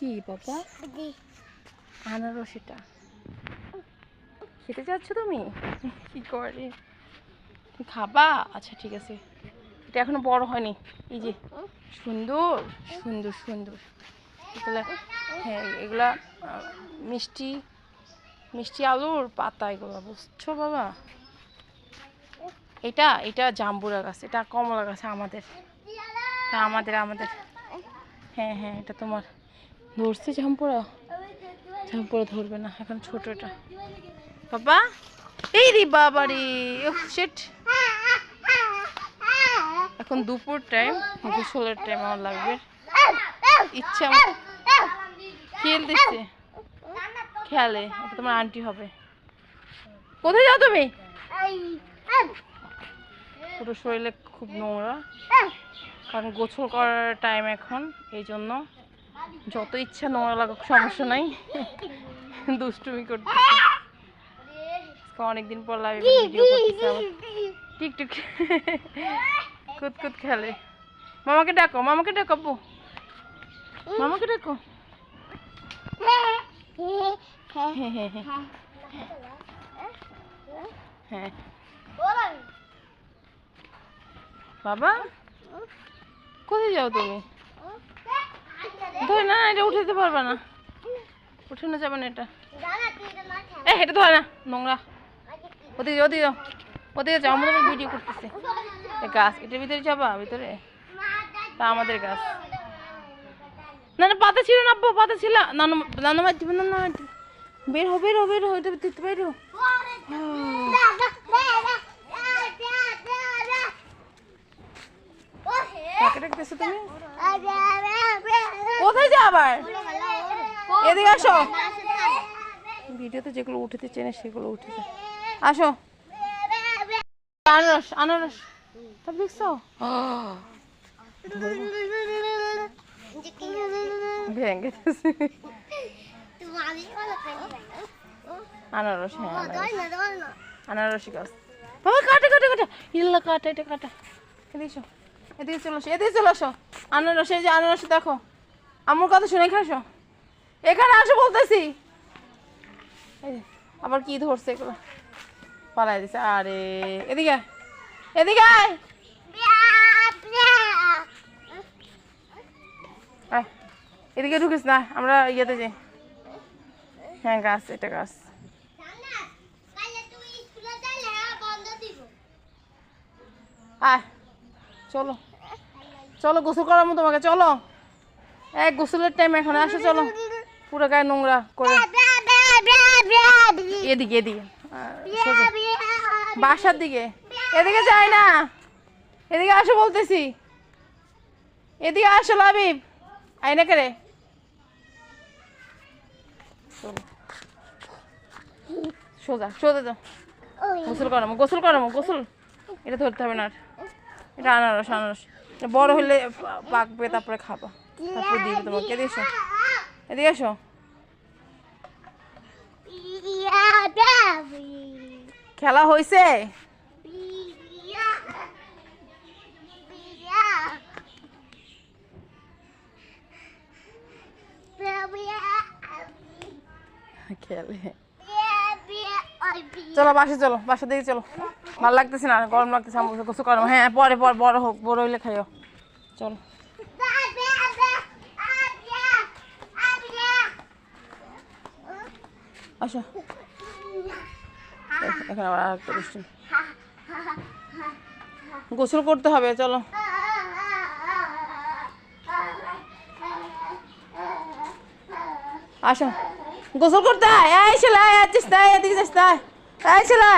কি বাবা আনারস এটা খেতে চাচ্ছ তুমি? কি করে? খাবা? আচ্ছা ঠিক আছে। এটা এখনও বড় হয়নি। এই যে সুন্দর সুন্দর সুন্দর। এগুলা হ্যাঁ এগুলা মিষ্টি মিষ্টি আলুর পাতা এগুলো বুঝছ বাবা? এটা এটা জাম্বুরা গাছ এটা কমলা গাছ আমাদের। আমাদের আমাদের। হ্যাঁ হ্যাঁ এটা তোমার। ধরছে ঝাম্পুরা ঝাম্পুরা ধরবে না, এখন ছোট এটা। বাবা, এই রে বাবা রে সেট এখন দুপুর টাইম গোসলের টাইম আমার লাগবে। ইচ্ছা খেলতেছে খেয়ালে এটা তোমার আন্টি হবে। কোথায় যাও তুমি? পুরো শরীরে খুব নোংরা। কারণ গোসল করার টাইম এখন, এই জন্য। যত ইচ্ছা নোংরা লাগুক সমস্যা নাই। দুষ্টুমি করতে অনেকদিন পর লাইভে ভিডিও করতেছে আবার। টিকটিক কুত কুত খেলে। মামাকে ডাকো মামাকে ডাকো আপু। মামাকে ডাকো। হ্যাঁ। বাবা কোথায় যাও তুমি? ধরে না না, এটা উঠে যেতে পারবে না। উঠানো যাবে না এটা। এ এটা ধরে না নোংরা। ওদিকে ওদিকে ওদিকে যাও আমাদের ভিডিও করতেছে। গাছ এটার ভিতরে যাবা ভিতরে? তা আমাদের গাছ। না না পাতা ছিল না আব্বু, পাতা ছিল। নানু নানু মার দিবে নানু মার দিবে বের হো বের হো বের হো এটা ভিতরে বের হো তুমি? কোথায় যা আবার? এদিকে আসো। ভিডিওতে যেগুলো উঠেতে চেনে সেগুলো উঠেছে। আসো। আনারস আনারস। সব দেখছ? ভেঙে আনারস হ্যাঁ আনারস। গাছ। বাবা কাটা কাটা কাটা। ইল্লা কাটা এটা কাটা। এদিকে এসো। এদিকে চলো আসো এদিকে চলো আসো। আনারস এই যে আনারস দেখো। আমার কথা শুনে এখানে এখানে আসো বলতেছি। আবার কি ধরছে এগুলো? পালাই দিছে, আরে, এদিকে এদিকে আয়। এদিকে ঢুকিস না, আমরা ইয়েতে যাই। হ্যাঁ গাছ, এটা গাছ। আয়। চলো। চলো, গোসল করাবো তোমাকে, চলো। এক গোসলের টাইম এখন, আসো, চলো। পুরো গায়ে নোংরা করে। এদিকে এদিকে। বাসার দিকে। এদিকে যাই না। এদিকে আসো বলতেছি। এদিকে আসো, লাবিব। আইনা করে। সোজা সোজা যাও গোসল করামো গোসল করামো গোসল। এটা ধরতে হবে না আর। এটা আনারস আনারস। বড় হলে পাকবে, তারপরে খাবা। খেলা হয়েছে চলো বাসে চলো বাসা দিকে চলো। ভালো লাগতেছে না, গরম লাগতেছে করো হ্যাঁ পরে, পর, বড় হোক, বড় হইলে খাইও। চলো। আসো। আবার আর বৃষ্টি গোসল করতে হবে, চলো। আসো। গোসল করতে আয়। এই ছেলে আয় আছিস তাই এদিকে যাস তাই এই ছেলে।